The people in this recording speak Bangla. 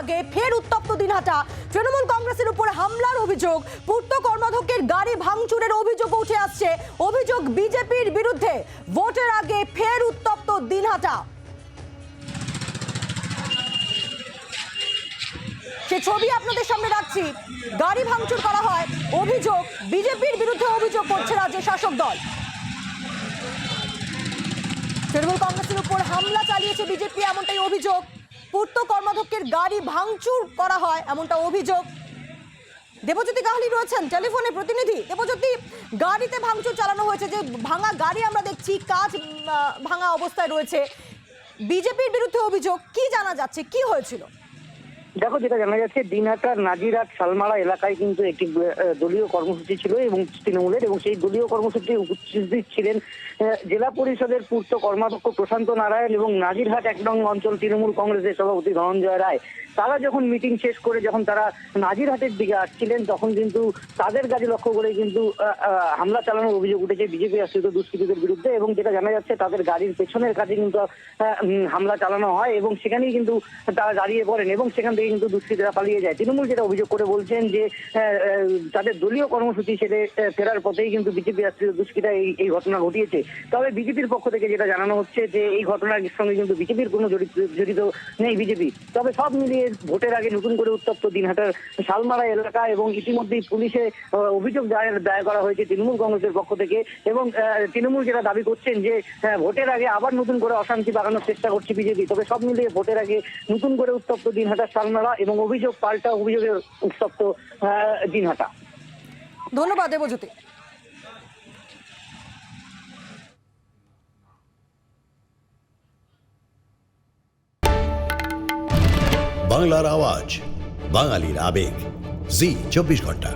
আগে ফের উত্তপ্ত দিনহাটা। তৃণমূল কংগ্রেসের উপর হামলার অভিযোগ, পূর্ত কর্মাধ্যক্ষের গাড়ি ভাঙচুরের অভিযোগ উঠে আসছে। অভিযোগ বিজেপির বিরুদ্ধে। ভোটের আগে ফের উত্তপ্ত দিনহাটা। সে ছবি আপনাদের সামনে রাখছি। গাড়ি ভাঙচুর করা হয়। অভিযোগ, বিজেপির বিরুদ্ধে অভিযোগ করছে রাজ্যের শাসক দল। তৃণমূল কংগ্রেসের উপর হামলা চালিয়েছে বিজেপি, এমনটাই অভিযোগ। পূর্ত কর্মাধ্যক্ষের গাড়ি ভাঙচুর করা হয়, এমনটা অভিযোগ। দেবজ্যোতি কাহালি রয়েছেন, টেলিফোনে প্রতিনিধি। দেবজ্যোতি, গাড়িতে ভাঙচুর চালানো হয়েছে, যে ভাঙা গাড়ি আমরা দেখছি, কাজ ভাঙা অবস্থায় রয়েছে। বিজেপির বিরুদ্ধে অভিযোগ, কি জানা যাচ্ছে, কি হয়েছিল? দেখো, যেটা জানা যাচ্ছে দিনহাটার নাজিরাট শালমারা এলাকায় কিন্তু একটি দলীয় কর্মসূচি ছিল এবং তৃণমূলের এবং সেই দলীয় কর্মসূচি উপস্থিত ছিলেন জেলা পরিষদের পূর্ত কর্মাধ্যক্ষ প্রশান্ত নারায়ণ এবং নাজিরহাট এক নং অঞ্চল তৃণমূল কংগ্রেসের সভাপতি ধনঞ্জয় রায়। তারা যখন মিটিং শেষ করে যখন তারা নাজিরহাটের দিকে আসছিলেন, তখন কিন্তু তাদের গাড়ি লক্ষ্য করে কিন্তু হামলা চালানোর অভিযোগ উঠেছে বিজেপি আশ্রিত দুষ্কৃতীদের বিরুদ্ধে এবং যেটা জানা যাচ্ছে, তাদের গাড়ির পেছনের কাছে কিন্তু হামলা চালানো হয় এবং সেখানেই কিন্তু তারা দাঁড়িয়ে পড়েন এবং সেখান থেকে কিন্তু দুষ্কৃতীরা পালিয়ে যায়। তৃণমূল যেটা অভিযোগ করে বলছেন যে আহ, তাদের দলীয় কর্মসূচি আহ, ফেরার পথেই কিন্তু বিজেপি আশ্রিত দুষ্কৃতা এই ঘটনা ঘটিয়েছে। তবে বিজেপির পক্ষ থেকে যেটা জানানো হচ্ছে যে এই ঘটনার সঙ্গে কিন্তু বিজেপির কোনো জড়িত নেই বিজেপি। তবে সব মিলিয়ে ভোটের আগে নতুন করে উত্তপ্ত দিনহাটার শালমারা এলাকা এবং ইতিমধ্যেই পুলিশে অভিযোগ দায়ের দায়ের করা হয়েছে তৃণমূল কংগ্রেসের পক্ষ থেকে এবং তৃণমূল যেটা দাবি করছেন যে আহ, ভোটের আগে আবার নতুন করে অশান্তি বাড়ানোর চেষ্টা করছে বিজেপি। তবে সব মিলিয়ে ভোটের আগে নতুন করে উত্তপ্ত দিনহাটার শালমারা এবং অভিযোগ পাল্টা অভিযোগের উত্তপ্ত দিন দিনহাটা। ধন্যবাদ দেবজ্যোতি। বাংলার আওয়াজ বাঙালির আবেগ। জি চব্বিশ ঘণ্টা।